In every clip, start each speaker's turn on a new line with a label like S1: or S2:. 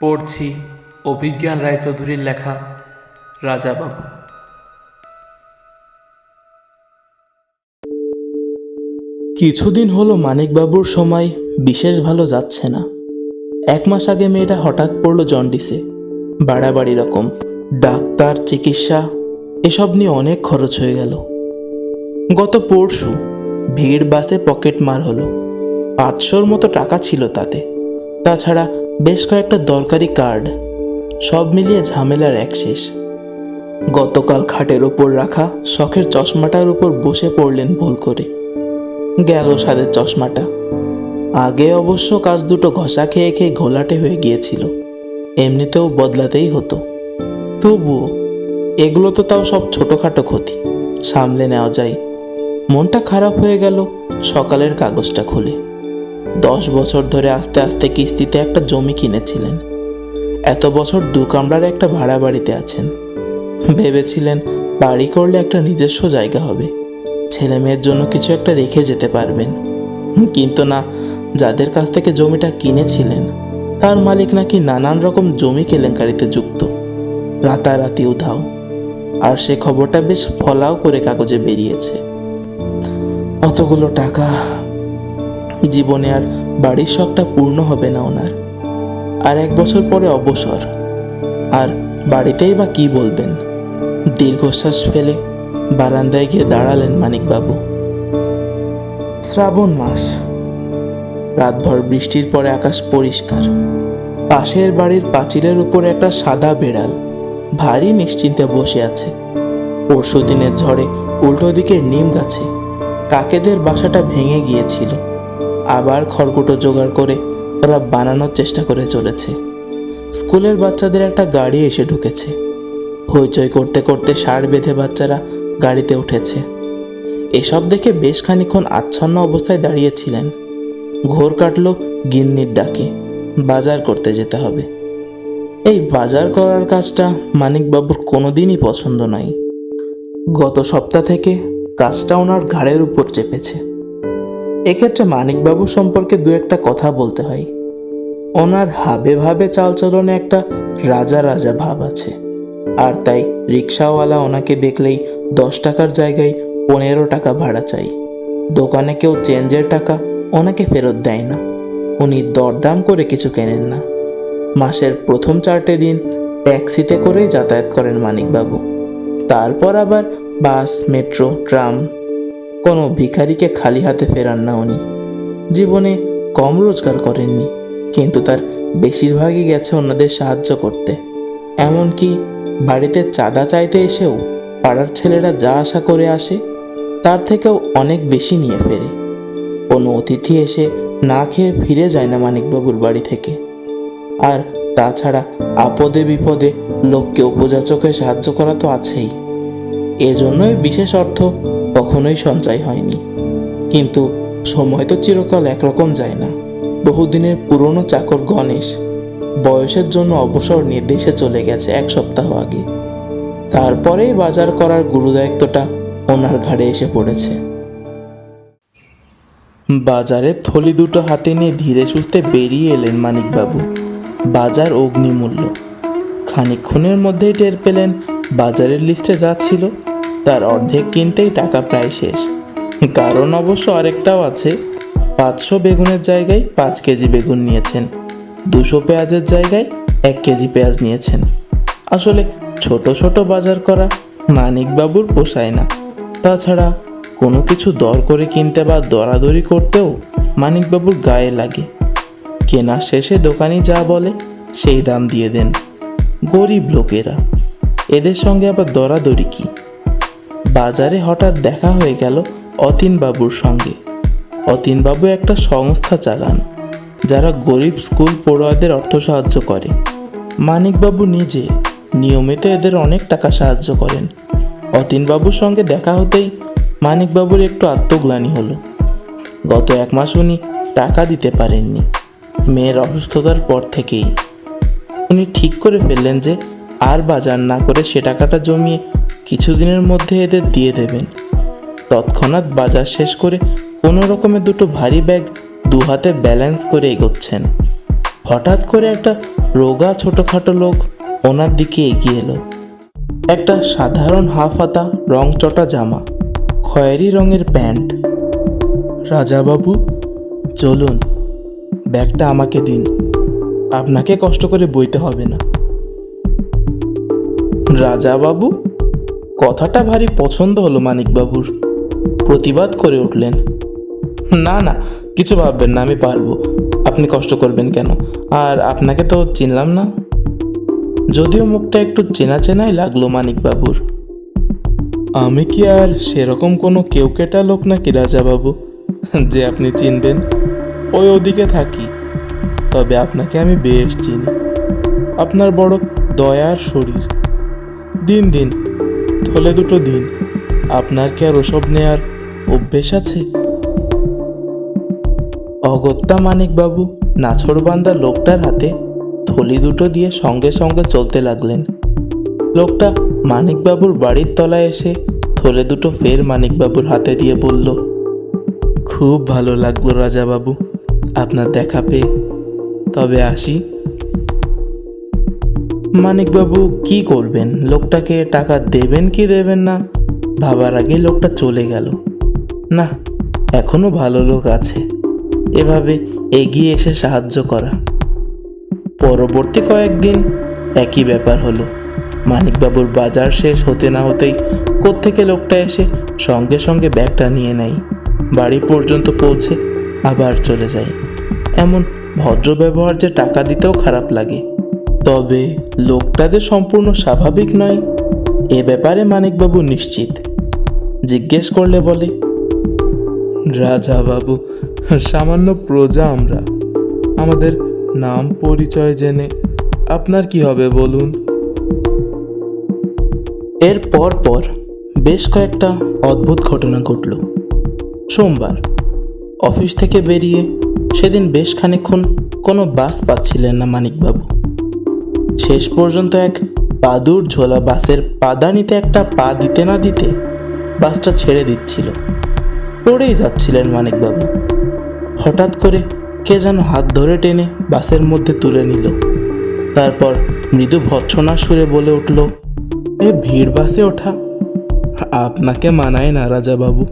S1: পড়ছি অভিজ্ঞান রায়চৌধুরীর লেখা রাজাবাবু কিছুদিন হলো মানিকবাবুর সময় বিশেষ ভালো যাচ্ছে না। এক মাস আগে মেয়েটা হঠাৎ পড়ল জন্ডিসে, বাড়াবাড়ি রকম, ডাক্তার, চিকিৎসা, এসব নিয়ে অনেক খরচ হয়ে গেল। গত পরশু ভিড় বাসে পকেট মার হলো, পাঁচশোর মতো টাকা ছিল তাতে। তাছাড়া বেশ কয়েকটা দরকারি কার্ড, সব মিলিয়ে ঝামেলার এক শেষ। গতকাল খাটের ওপর রাখা শখের চশমাটার উপর বসে পড়লেন ভুল করে। গেল সারের চশমাটা। আগে অবশ্য কাজ দুটো ঘষা খেয়ে খেয়ে ঘোলাটে হয়ে গিয়েছিল। এমনিতেও বদলাতেই হতো। তবুও, এগুলো তো তাও সব ছোটোখাটো ক্ষতি। সামলে নেওয়া যায়। মনটা খারাপ হয়ে গেল সকালের কাগজটা খুলে। দশ বছর ধরে আস্তে আস্তে কিস্তিতে একটা জমি কিনেছিলেন। এত বছর দু কামরার একটা ভাড়া বাড়িতে আছেন। ভেবেছিলেন, বাড়ি করলে একটা নিজস্ব জায়গা হবে। ছেলে মেয়ের জন্য কিছু একটা রেখে যেতে পারবেন। কিন্তু না, যাদের কাছ থেকে জমিটা কিনেছিলেন, তার মালিক নাকি নানান রকম জমি কেলেঙ্কারিতে যুক্ত। রাতারাতি উধাও। আর সে খবরটা বেশ ফলাও করে কাগজে বেরিয়েছে। অতগুলো টাকা জীবনে আর বাড়ির শখটা পূর্ণ হবে না ওনার। আর এক বছর পরে অবসর। আর বাড়িতেই বা কি বলবেন? দীর্ঘশ্বাস ফেলে বারান্দায় গিয়ে দাঁড়ালেন মানিকবাবু। শ্রাবণ মাস। রাতভর বৃষ্টির পরে আকাশ পরিষ্কার। পাশের বাড়ির পাঁচিলের উপরে একটা সাদা বেড়াল ভারী নিশ্চিন্তে বসে আছে। পরশু দিনের ঝড়ে উল্টো দিকের নিম গাছে। কাকেদের বাসাটা ভেঙে গিয়েছিল। আবার খড়কুটো জোগাড় করে ওরা বানানোর চেষ্টা করে চলেছে। স্কুলের বাচ্চাদের একটা গাড়ি এসে ঢুকেছে। হইচই করতে করতে ষাঁড় বেঁধে বাচ্চারা গাড়িতে উঠেছে। এসব দেখে বেশ খানিক্ষণ আচ্ছন্ন অবস্থায় দাঁড়িয়েছিলেন। ঘোর কাটলো গিন্নির ডাকে, বাজার করতে যেতে হবে। এই বাজার করার কাজটা মানিকবাবুর কোনোদিনই পছন্দ নয় গত সপ্তাহ থেকে কাজটা ওনার ঘাড়ের উপর চেপেছে। এক্ষেত্রে মানিকবাবু সম্পর্কে দু একটা কথা বলতে হয়। ওনার হাবে ভাবে চালচলনে একটা রাজা রাজা ভাব আছে। আর তাই রিক্সাওয়ালা ওনাকে দেখলেই দশ টাকার জায়গায় পনেরো টাকা ভাড়া চাই। দোকানে কেউ চেঞ্জের টাকা ওনাকে ফেরত দেয় না। উনি দরদাম করে কিছু কেনেন না। মাসের প্রথম চারটে দিন ট্যাক্সিতে করেই যাতায়াত করেন মানিকবাবু। তারপর আবার বাস, মেট্রো, ট্রাম কোনো ভিখারিকে খালি হাতে ফেরান না উনি। জীবনে কম রোজগার করেননি, কিন্তু তার বেশিরভাগই গেছে অন্যদের সাহায্য করতে। এমনকি বাড়িতে চাঁদা চাইতে এসেও পাড়ার ছেলেরা যা আশা করে আসে, তার থেকেও অনেক বেশি নিয়ে ফেরে। কোনো অতিথি এসে না খেয়ে ফিরে যায় না মানিকবাবুর বাড়ি থেকে। আর তাছাড়া আপদে বিপদে লোককে উপজা চোখে সাহায্য করা তো আছেই। এজন্যই বিশেষ অর্থ কখনোই সঞ্চয় হয়নি। কিন্তু সময় তো চিরকাল একরকম যায় না। বহুদিনের পুরনো চাকর গণেশ বয়সের জন্য অবসর নিয়ে দেশে চলে গেছে এক সপ্তাহ আগে। তারপরেই বাজার করার গুরুদায়িত্বটা ওনার ঘাড়ে এসে পড়েছে। বাজারে থলি দুটো হাতে নিয়ে ধীরে সুস্থে বেরিয়ে এলেন মানিকবাবু। বাজার অগ্নিমূল্য। খানিকক্ষণের মধ্যেই টের পেলেন বাজারের লিস্টে যা ছিল তার অর্ধেক কিনতেই টাকা প্রায় শেষ। কারণ অবশ্য আরেকটাও আছে। পাঁচশো বেগুনের জায়গায় পাঁচ কেজি বেগুন নিয়েছেন। দুশো পেঁয়াজের জায়গায় এক কেজি পেঁয়াজ নিয়েছেন। আসলে ছোট ছোট বাজার করা মানিকবাবুর পোষায় না। তাছাড়া কোনো কিছু দর করে কিনতে বা দরাদরি করতেও মানিকবাবুর গায়ে লাগে। কেনা শেষে দোকানি যা বলে সেই দাম দিয়ে দেন। গরিব লোকেরা। এদের সঙ্গে আবার দরাদরি কি? বাজারে হঠাৎ দেখা হয়ে গেল অতীনবাবুর সঙ্গে। অতীনবাবু একটা সংস্থা চালান, যারা গরিব স্কুল পড়ুয়াদের অর্থ সাহায্য করে। মানিকবাবু নিজে নিয়মিত এদের অনেক টাকা সাহায্য করেন। অতীনবাবুর সঙ্গে দেখা হতেই মানিকবাবুর একটু আত্মগ্লানি হলো। গত এক মাস উনি টাকা দিতে পারেননি। মেয়ের অসুস্থতার পর থেকেই। উনি ঠিক করে ফেললেন যে আর বাজার না করে সে টাকাটা জমিয়ে কিছুদিনের মধ্যে এদের দিয়ে দেবেন। তৎক্ষণাৎ বাজার শেষ করে কোনো রকমে দুটো ভারী ব্যাগ দু হাতে ব্যালেন্স করে এগোচ্ছেন। হঠাৎ করে একটা রোগা ছোটোখাটো লোক ওনার দিকে এগিয়ে এলো। একটা সাধারণ হাফ হাতা রং চটা জামা, খয়েরি রঙের প্যান্ট। রাজাবাবু, চলুন, ব্যাগটা আমাকে দিন। আপনাকে কষ্ট করে বইতে হবে না। রাজাবাবু? কথাটা ভারী পছন্দ হলো মানিকবাবুর। প্রতিবাদ করে উঠলেন। না না, কিছু ভাববেন না, আমি পারব। আপনি কষ্ট করবেন কেন? আর আপনাকে তো চিনলাম না। যদিও মুখটা একটু চেনা চেনাই লাগল মানিকবাবুর। আমি কি আর সেরকম কোনো কেউ কেটা লোক নাকি রাজাবাবু, যে আপনি চিনবেন? ওই ওদিকে থাকি, তবে আপনাকে আমি বেশ চিনি। আপনার বড় দয়ার শরীর। দিন দিন, থলে দুটো দিন, আপনার কি আর ওসব নেয়ার অভ্যেস আছে? অগত্যা মানিকবাবু নাছরবান্দা লোকটার হাতে থলি দুটো দিয়ে সঙ্গে সঙ্গে চলতে লাগলেন। লোকটা মানিকবাবুর বাড়ির তলায় এসে থলে দুটো ফের মানিকবাবুর হাতে দিয়ে বলল, খুব ভালো লাগল রাজাবাবু, আপনার দেখা পেয়ে। তবে আসি মানিকবাবু কি করবেন? লোকটাকে টাকা দেবেন কি দেবেন না? ভাবার আগে লোকটা চলে গেল। না, এখনও ভালো লোক আছে। এভাবে এগিয়ে এসে সাহায্য করা। পরবর্তী কয়েকদিন একই ব্যাপার হলো। মানিকবাবুর বাজার শেষ হতে না হতেই কোত্থেকে লোকটা এসে সঙ্গে সঙ্গে ব্যাগটা নিয়ে নেয়। বাড়ি পর্যন্ত পৌঁছে আবার চলে যায়। এমন ভদ্র ব্যবহার যে টাকা দিতেও খারাপ লাগে। তবে লোকটা যে সম্পূর্ণ স্বাভাবিক নয়। এ ব্যাপারে মানিকবাবু নিশ্চিত। জিজ্ঞেস করলে বলে রাজা বাবু সামান্য প্রজা আমরা। আমাদের নাম পরিচয় জেনে আপনার কি হবে বলুন? এর পর পর বেশ কয়েকটা অদ্ভুত ঘটনা ঘটল। সোমবার অফিস থেকে বেরিয়ে সেদিন বেশ খানিক্ষণ কোনো বাস পাচ্ছিলেন না মানিকবাবু। শেষ পর্যন্ত এক পাদুর ঝোলা বাসের পাদানিতে একটা পা দিতে না দিতে বাসটা ছেড়ে দিচ্ছিল। পড়েই যাচ্ছিলেন মানিকবাবু। হঠাৎ করে কে যেন হাত ধরে টেনে বাসের মধ্যে তুলে নিল। তারপর মৃদু ভৎসনা সুরে বলে উঠল, এ ভিড় বাসে ওঠা, আপনাকে মানায় না রাজাবাবু।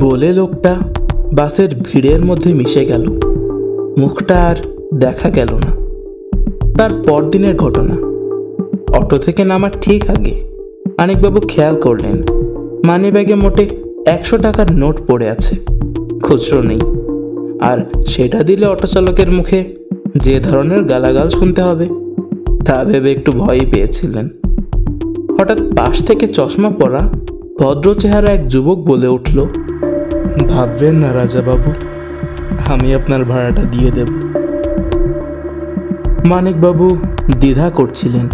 S1: বলে লোকটা বাসের ভিড়ের মধ্যে মিশে গেল। মুখটা আর দেখা গেল না। তার পরদিনের ঘটনা। অটো থেকে নামার ঠিক আগে মানিকবাবু খেয়াল করলেন মানি ব্যাগে মোটে একশো টাকার নোট পড়ে আছে, খুচরো নেই। আর সেটা দিলে অটো চালকের মুখে যে ধরনের গালাগাল শুনতে হবে, তা ভেবে একটু ভয়ই পেয়েছিলেন। হঠাৎ পাশ থেকে চশমা পরা ভদ্র চেহারা এক যুবক বলে উঠল, ভাববেন না রাজাবাবু, আমি আপনার ভাড়াটা দিয়ে দেব। মানিকবাবু দ্বিধা করছিলেন।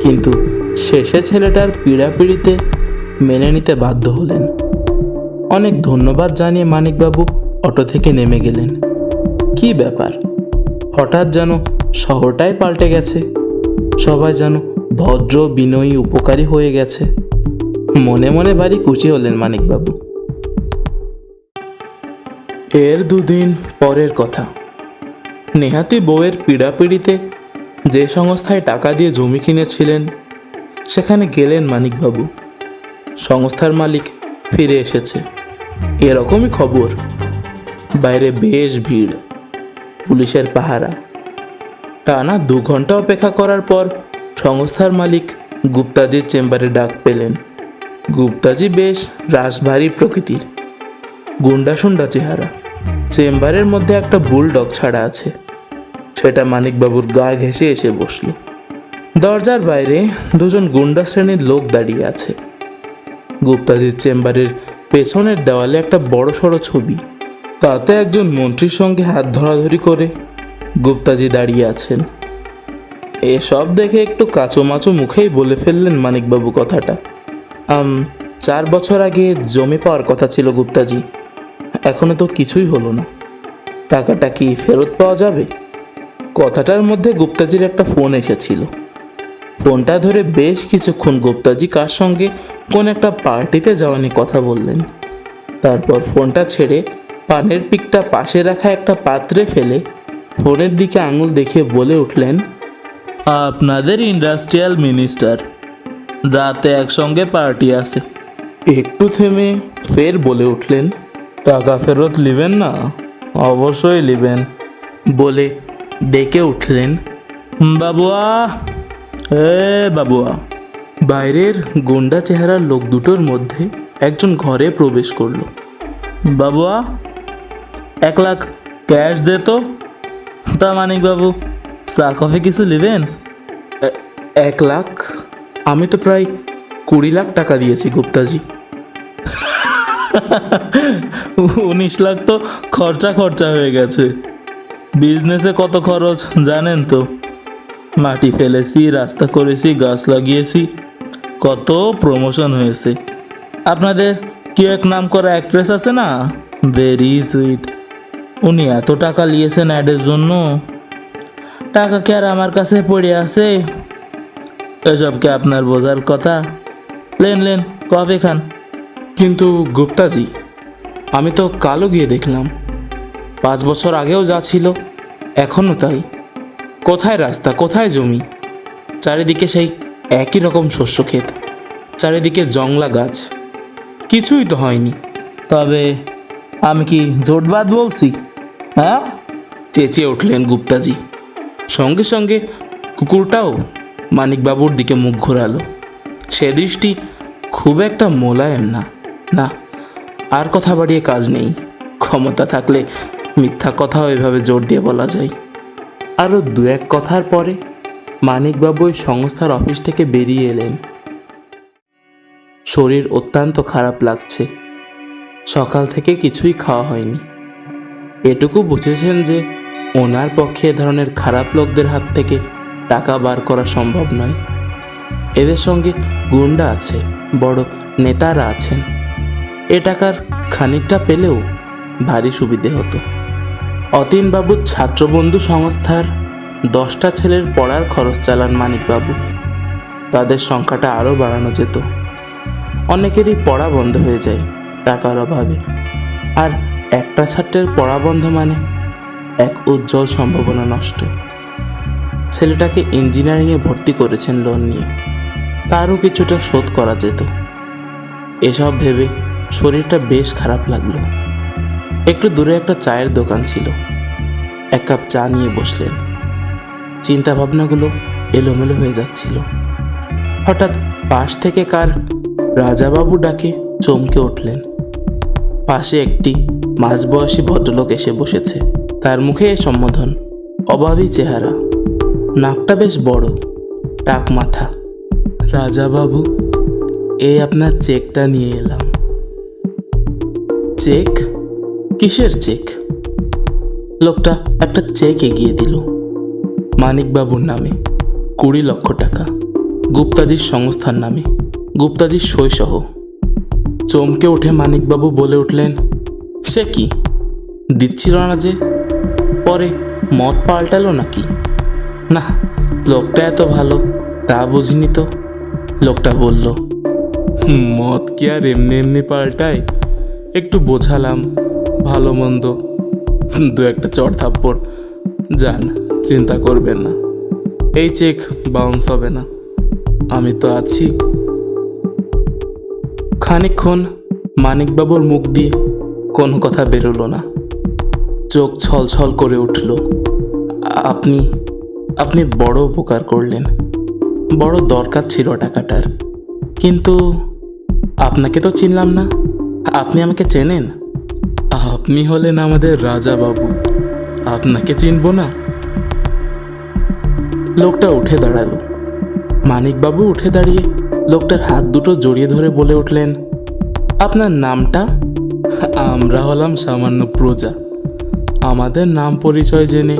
S1: কিন্তু শেষে ছেলেটার পীড়াপিড়িতে মেনে নিতে বাধ্য হলেন। অনেক ধন্যবাদ জানিয়ে মানিকবাবু অটো থেকে নেমে গেলেন। কি ব্যাপার? হঠাৎ যেন শহরটাই পাল্টে গেছে। সবাই যেন ভদ্র, বিনয়ী, উপকারী হয়ে গেছে। মনে মনে ভারী খুশি হলেন মানিকবাবু। এর দুদিন পরের কথা। নেহাতি বউয়ের পীড়াপিড়িতে যে সংস্থায় টাকা দিয়ে জমি কিনেছিলেন, সেখানে গেলেন মানিকবাবু। সংস্থার মালিক ফিরে এসেছে। এরকমই খবর। বাইরে বেশ ভিড়, পুলিশের পাহারা। টানা দু ঘণ্টা অপেক্ষা করার পর সংস্থার মালিক গুপ্তাজির চেম্বারে ডাক পেলেন। গুপ্তাজি বেশ রাশভারী প্রকৃতির। গুন্ডাসুন্ডা চেহারা। চেম্বারের মধ্যে একটা বুলডগ ছাড়া আছে। সেটা মানিকবাবুর গা ঘেঁষে এসে বসল। দরজার বাইরে দুজন গুন্ডা শ্রেণির লোক দাঁড়িয়ে আছে। গুপ্তাজির চেম্বারের পেছনের দেওয়ালে একটা বড় সড়ো ছবি। তাতে একজন মন্ত্রীর সঙ্গে হাত ধরাধরি করে গুপ্তাজি দাঁড়িয়ে আছেন। এসব দেখে একটু কাঁচো কাঁচোমাচো মুখেই বলে ফেললেন মানিকবাবু কথাটা। আম, চার বছর আগে জমি পাওয়ার কথা ছিল গুপ্তাজি। এখনও তো কিছুই হলো না। টাকাটা কি ফেরত পাওয়া যাবে? কথাটার মধ্যে গুপ্তাজির একটা ফোন এসেছিল। ফোনটা ধরে বেশ কিছুক্ষণ গুপ্তাজি কার সঙ্গে কোন একটা পার্টিতে যাওয়া নিয়ে কথা বললেন। তারপর ফোনটা ছেড়ে পানের পিকটা পাশে রাখা একটা পাত্রে ফেলে ফোনের দিকে আঙুল দেখে বলে উঠলেন, আপনাদের ইন্ডাস্ট্রিয়াল মিনিস্টার, রাতে একসঙ্গে পার্টি আছে। একটু থেমে ফের বলে উঠলেন, টাকা ফেরত নেবেন না? অবশ্যই নেবেন বলে ডেকে উঠলেন। বাবুয়া, এ বাবুয়া, বাইরের গুন্ডা চেহারার লোক দুটোর মধ্যে একজন ঘরে প্রবেশ করল। বাবুয়া, এক লাখ ক্যাশ দে তো। তা মানিক বাবু, চা, কফি কিছু নেবেন? এক লাখ? আমি তো প্রায় কুড়ি লাখ টাকা দিয়েছি, গুপ্তাজি। উনিশ লাখ তো খরচা খরচা হয়ে গেছে। বিজনেসে কত খরচ জানেন তো? মাটি ফেলেছি, রাস্তা করেছি, গাছ লাগিয়েছি, কত প্রমোশন হয়েছে। আপনাদের কেউ এক নাম করা অ্যাক্ট্রেস আছে না? ভেরি সুইট উনি এত টাকা নিয়েছেন অ্যাডের জন্য। টাকা কি আর আমার কাছে পড়ে আছে? এসব কি আপনার বোঝার কথা? লেন লেন, কফি খান। কিন্তু গুপ্তাজি, আমি তো কালো গিয়ে দেখলাম। পাঁচ বছর আগেও যা ছিল এখনও তাই। কোথায় রাস্তা কোথায় জমি? চারিদিকে সেই একই রকম শস্য ক্ষেত চারিদিকে জংলা গাছ। কিছুই তো হয়নি। তবে আমি কি জোটবাদ বলছি হ্যাঁ? চেঁচিয়ে উঠলেন গুপ্তাজি। সঙ্গে সঙ্গে কুকুরটাও মানিকবাবুর দিকে মুখ ঘোরালো। সে দৃষ্টি খুব একটা মোলায়েম না না আর কথা বাড়িয়ে কাজ নেই। ক্ষমতা থাকলে মিথ্যা কথাও এভাবে জোর দিয়ে বলা যায়। আরও দু এক কথার পরে মানিকবাবু ওই সংস্থার অফিস থেকে বেরিয়ে এলেন। শরীর অত্যন্ত খারাপ লাগছে। সকাল থেকে কিছুই খাওয়া হয়নি। এটুকু বুঝেছেন যে ওনার পক্ষে এ ধরনের খারাপ লোকদের হাত থেকে টাকা বার করা সম্ভব নয়। এদের সঙ্গে গুন্ডা আছে, বড় নেতারা আছেন। এ টাকার খানিকটা পেলেও ভারী সুবিধে হতো। অতীনবাবুর ছাত্রবন্ধু সংস্থার দশটা ছেলের পড়ার খরচ চালান মানিকবাবু। তাদের সংখ্যাটা আরও বাড়ানো যেত। অনেকেরই পড়া বন্ধ হয়ে যায় টাকার অভাবে। আর একটা ছাত্রের পড়া বন্ধ মানে এক উজ্জ্বল সম্ভাবনা নষ্ট। ছেলেটাকে ইঞ্জিনিয়ারিংয়ে ভর্তি করেছেন লোন নিয়ে। তারও কিছুটা শোধ করা যেত। এসব ভেবে শরীরটা বেশ খারাপ লাগল। একটু দূরে একটা চায়ের দোকান ছিল। এক কাপ চা নিয়ে বসলেন। চিন্তা ভাবনাগুলো এলোমেলো হয়ে যাচ্ছিল। হঠাৎ পাশ থেকে কার রাজাবাবু ডাকে চমকে উঠলেন। পাশে একটি মাঝবয়সী ভদ্রলোক এসে বসেছে। তার মুখে সম্বোধন অভাবী চেহারা, নাকটা বেশ বড়, টাক মাথা। রাজাবাবু এই আপনার চেকটা নিয়ে এলাম। চেক? কিসের চেক? লোকটা একটা চেক এগিয়ে দিল। মানিকবাবুর নামে, কুড়ি লক্ষ টাকা। গুপ্তাজির সংস্থার নামে গুপ্তাজির সইসহ। চমকে উঠে মানিকবাবু বলে উঠলেন, সে কি? দিচ্ছিল না যে? পরে মত পাল্টালো নাকি? না, লোকটা এত ভালো, তা বুঝিনি তো। লোকটা বলল মত কি আর এমনি এমনি পাল্টায়? একটু বোঝালাম ভালো মন্দ। দু একটা চড় থাপ্পড়। যান চিন্তা করবেন না। এই চেক বাউন্স হবে না। আমি তো আছি। খানিকক্ষণ মানিকবাবুর মুখ দিয়ে কোনো কথা বেরোলো না। চোখ ছলছল করে উঠল। আপনি আপনি বড় উপকার করলেন। বড় দরকার ছিল টাকাটার। কিন্তু আপনাকে তো চিনলাম না। আপনি আমাকে চেনেন? আপনি হলেন আমাদের রাজা বাবু। আপনাকে চিনব না। লোকটা উঠে দাঁড়াল। মানিকবাবু উঠে দাঁড়িয়ে লোকটার হাত দুটো জড়িয়ে ধরে বলে উঠলেন, আপনার নামটা? আমরা হলাম সামান্য প্রজা। আমাদের নাম পরিচয় জেনে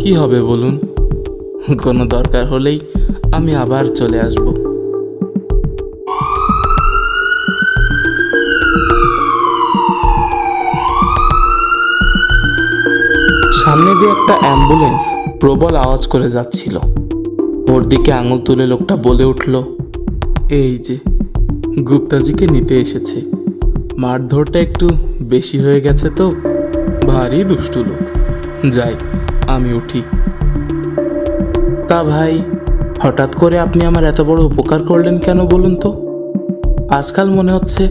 S1: কি হবে বলুন? কোনো দরকার হলেই আমি আবার চলে আসব। দিয়ে একটা অ্যাম্বুলেন্স প্রবল আওয়াজ করে যাচ্ছিল। ওর দিকে আঙুল তুলে লোকটা বলে উঠল, এই যে, গুপ্তাজিকে নিতে এসেছে। মারধরটা একটু বেশি হয়ে গেছে তো, ভারী দুষ্টু লোক। যাই,
S2: আমি উঠি।
S1: তা ভাই, হঠাৎ করে আপনি আমার এত বড় উপকার করলেন কেন বলুন তো? আজকাল মনে হচ্ছে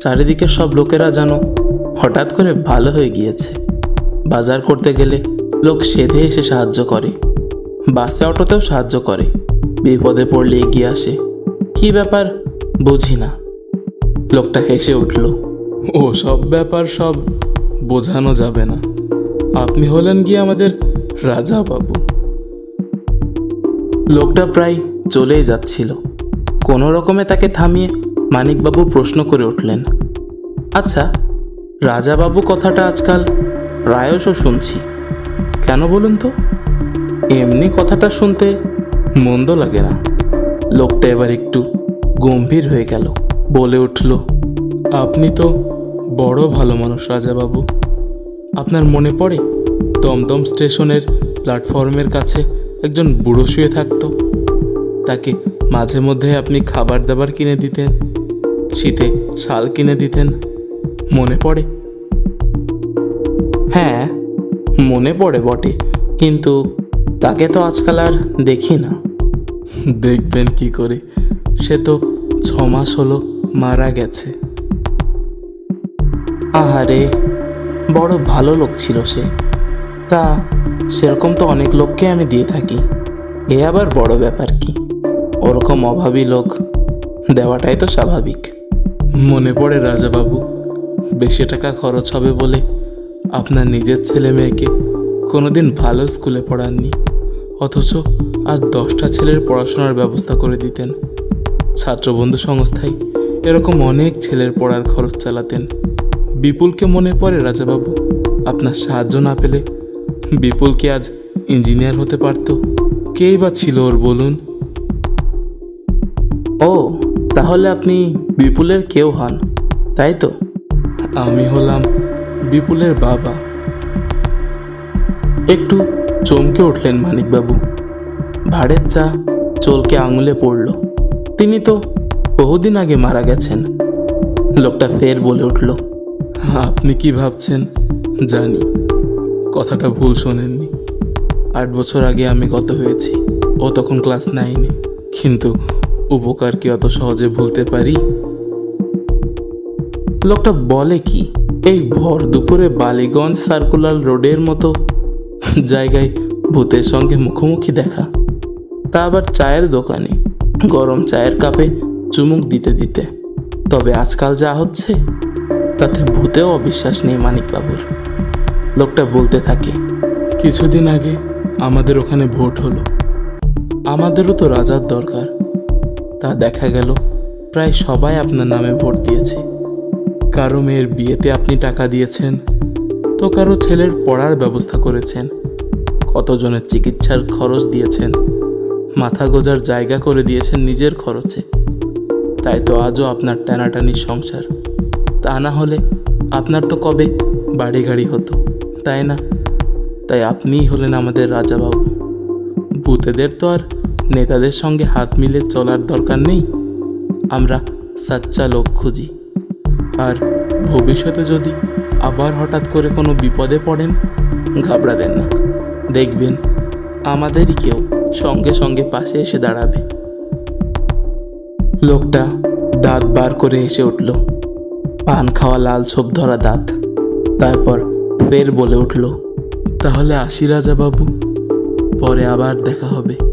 S1: চারিদিকে সব লোকেরা যেন হঠাৎ করে ভালো হয়ে গিয়েছে। বাজার করতে গেলে লোক সেধে এসে সাহায্য করে। বাসে, অটোতেও সাহায্য করে। বিপদে পড়লে এগিয়ে আসে। কি ব্যাপার? বুঝি না। লোকটা হেসে উঠল,
S2: ও, সব ব্যাপার সব বোঝানো যাবে না। আপনি হলেন গিয়ে আমাদের রাজা বাবু।
S1: লোকটা প্রায় চলেই যাচ্ছিল। কোনো রকমে তাকে থামিয়ে মানিকবাবু প্রশ্ন করে উঠলেন আচ্ছা রাজাবাবু কথাটা আজকাল প্রায়শ শুনছি। কেন বলুন তো? এমনি কথাটা শুনতে মন্দ লাগে না। লোকটা এবার একটু গম্ভীর হয়ে গেল, বলে উঠল,
S2: আপনি তো বড় ভালো মানুষ, রাজাবাবু। আপনার মনে পড়ে দমদম স্টেশনের প্ল্যাটফর্মের কাছে একজন বুড়ো শুয়ে থাকতো? তাকে মাঝে মধ্যে আপনি খাবার দাবার কিনে দিতেন, শীতে শাল কিনে দিতেন, মনে পড়ে?
S1: হ্যাঁ মনে পড়ে বটে, কিন্তু তাকে তো আজকাল আর দেখি না।
S2: দেখবেন কি করে, সে তো ছ মাস হলো মারা গেছে।
S1: আহারে, বড় ভালো লোক ছিল সে। তা সেরকম তো অনেক লোককে আমি দিয়ে থাকি, এ আবার বড় ব্যাপার কি? ওরকম অভাবী লোক দেওয়াটাই তো স্বাভাবিক।
S2: মনে পড়ে রাজাবাবু, বেশি টাকা খরচ হবে বলে আপনার নিজের ছেলে মেয়েকে কোনোদিন ভালো স্কুলে পড়াননি অথচ আজ দশটা ছেলের পড়াশোনার ব্যবস্থা করে দিতেন। ছাত্রবন্ধু সংস্থায় এরকম অনেক ছেলের পড়ার খরচ চালাতেন। বিপুলকে মনে পড়ে রাজাবাবু আপনার সাহায্য না পেলে বিপুল কি আজ ইঞ্জিনিয়ার হতে পারতো। কেই বা ছিল ওর বলুন?
S1: ও তাহলে আপনি বিপুলের কেউ হন তাই তো?
S2: আমি হলাম বিপুলের বাবা।
S1: একটু চমকে উঠলেন মানিকবাবু। ভাড়ের চা চলকে আঙুলে পড়ল। তিনি তো বহুদিন আগে মারা গেছেন। লোকটা ফের বলে উঠল,
S2: আপনি কি ভাবছেন? জানি। কথাটা ভুল শোনেননি। আট বছর আগে আমি গত হয়েছি। ও তখন ক্লাস নাইনে। কিন্তু উপকার কি অত সহজে ভুলতে পারি?
S1: লোকটা বলে কি? এই ভর দুপুরে বালিগঞ্জ সার্কুলার রোডের মতো জায়গায় ভূতের সঙ্গে মুখোমুখি দেখা। তা আবার চায়ের দোকানে, গরম চায়ের কাপে চুমুক দিতে দিতে। তবে আজকাল যা হচ্ছে, তাতে ভূতেও অবিশ্বাস নেই মানিকবাবুর। লোকটা বলতে থাকে,
S2: কিছুদিন আগে আমাদের ওখানে ভোট হলো। আমাদেরও তো রাজার দরকার। তা দেখা গেল, প্রায় সবাই আপনার নামে ভোট দিয়েছে। কারও মেয়ের বিয়েতে আপনি টাকা দিয়েছেন? তো কারও ছেলের পড়ার ব্যবস্থা করেছেন? কতজনের চিকিৎসার খরচ দিয়েছেন? মাথা গোজার জায়গা করে দিয়েছেন নিজের খরচে? তাই তো আজও আপনার টানাটানির সংসার। তা না হলে আপনার তো কবে বাড়ি গাড়ি হতো, তাই না? তাই আপনিই হলেন আমাদের রাজাবাবু। ভূতেদের তো আর নেতাদের সঙ্গে হাত মিলে চলার দরকার নেই। আমরা সাচ্চা লোক খুঁজি। আর ভবিষ্যতে যদি আবার হঠাৎ করে কোনো বিপদে পড়েন, ঘাবড়াবেন না। দেখবেন আমাদেরই কেউ সঙ্গে সঙ্গে পাশে এসে দাঁড়াবে। লোকটা দাঁত বার করে এসে উঠল। পান খাওয়া লাল ছোপ ধরা দাঁত। তারপর ফের বলে উঠল, তাহলে আসি রাজা বাবু পরে আবার দেখা হবে।